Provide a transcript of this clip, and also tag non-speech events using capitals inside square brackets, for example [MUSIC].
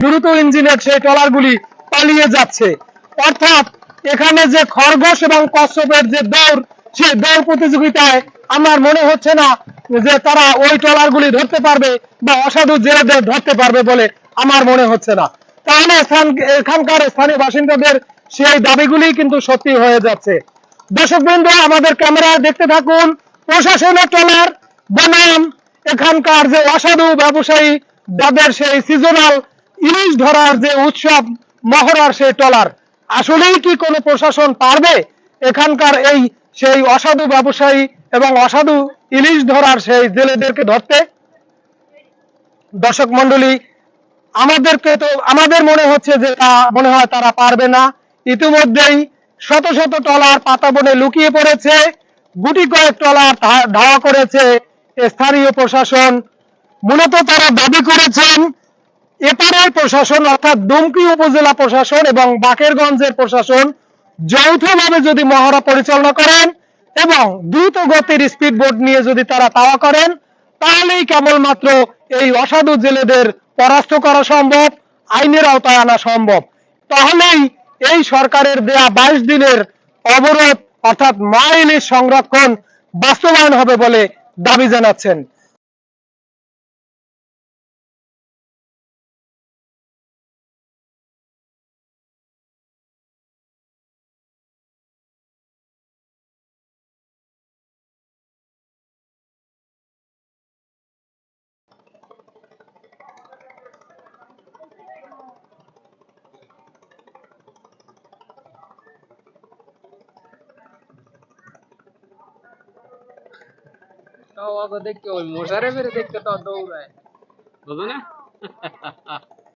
দ্রুত ইঞ্জিনের সেই ট্রলারগুলি পালিয়ে যাচ্ছে। অর্থাৎ এখানে যে খরগোশ এবং কচ্ছপের যে দৌড়, সেই দৌড় প্রতিযোগিতায় আমার মনে হচ্ছে না যে তারা ওই ট্রলারগুলি ধরতে পারবে বা অসাধু জেলেদের ধরতে পারবে বলে আমার মনে হচ্ছে না। তাহলে এখানকার স্থানীয় বাসিন্দাদের সেই দাবিগুলি কিন্তু সত্যি হয়ে যাচ্ছে। দর্শক বৃন্দ আমাদের ক্যামেরা দেখতে থাকুন, প্রশাসনের ট্রলার, বনাম, এখানকার যে অসাধু ব্যবসায়ী যাদের সেই সিজনাল ইলিশ ধরার যে উৎসব, মহড়ার সেই ট্রলার আসলেই কি কোনো প্রশাসন পারবে? এখানকার এই সেই অসাধু ব্যবসায়ী এবং অসাধু ইলিশ ধরার সেই জেলেদেরকে ধরতে? দর্শক মন্ডলী আমাদেরকে তো, আমাদের মনে হচ্ছে যে তা মনে হয় তারা পারবে না। ইতিমধ্যেই শত শত ট্রলার পাতা বনে লুকিয়ে পড়েছে। গুটি কয়েক ট্রলার ধা- ধাওয়া করেছে স্থানীয় প্রশাসন। মূলত তারা দাবি করেছেন এপারের প্রশাসন, অর্থাৎ ডুমকি উপজেলা প্রশাসন এবং বাকেরগঞ্জের প্রশাসন যৌথভাবে যদি মহড়া পরিচালনা করেন এবং দ্রুত গতির স্পিড বোট নিয়ে যদি তারা তাওয়া করেন, তাহলেই কেবলমাত্র এই অসাধু জেলেদের পরাস্ত করা সম্ভব, আইনের আওতায় আনা সম্ভব। তাহলেই এই সরকারের দেয়া বাইশ দিনের অবরোধ, অর্থাৎ মাইলের সংরক্ষণ বাস্তবায়ন হবে বলে দাবি জানাচ্ছেন। तो कौवा को देख के मोशा रे मेरे देख के तो दौड़ रहा है। बोलो ना? [LAUGHS]